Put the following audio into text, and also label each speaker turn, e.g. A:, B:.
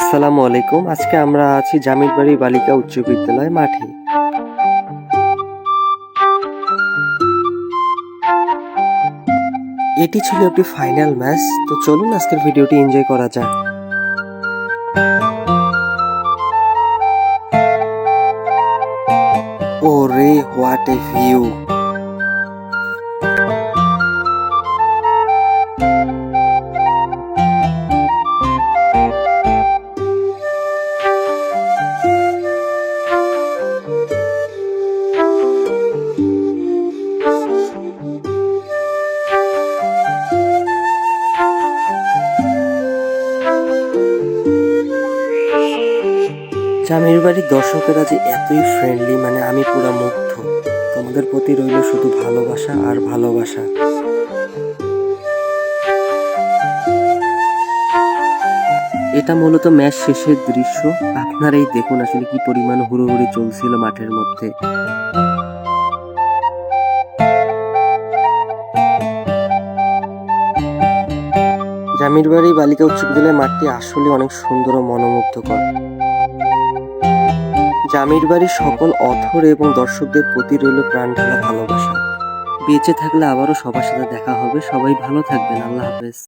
A: আসসালামু আলাইকুম। আজকে আমরা আছি জামিরবাড়ি বালিকা উচ্চ বিদ্যালয় মাঠে। এটি ছিল একটি ফাইনাল ম্যাচ। তো চলুন আজকের ভিডিওটি এনজয় করা যাক। ওরে, হোয়াট এ ভিউ! জামির বাড়ির দর্শকেরা যে এতই ফ্রেন্ডলি মানে আমি পুরা মুগ্ধ। তোমাদের প্রতি রইল শুধু ভালোবাসা আর ভালোবাসা। এটা মূলত ম্যাচ শেষের দৃশ্য। আপনারাই দেখুন আসলে কি পরিমাণ হুড়োহুড়ি চলছিল মাঠের মধ্যে। জামিরবাড়ি বালিকা উচ্চ বিদ্যালয়ের মাঠটি আসলে অনেক সুন্দর ও মনোমুগ্ধকর। জামির বাড়ির সকল অথর এবং দর্শকদের প্রতি রইল প্রাণ ঢালা ভালোবাসা। বেঁচে থাকলে আবারও সবার সাথে দেখা হবে। সবাই ভালো থাকবেন। আল্লাহ হাফেজ।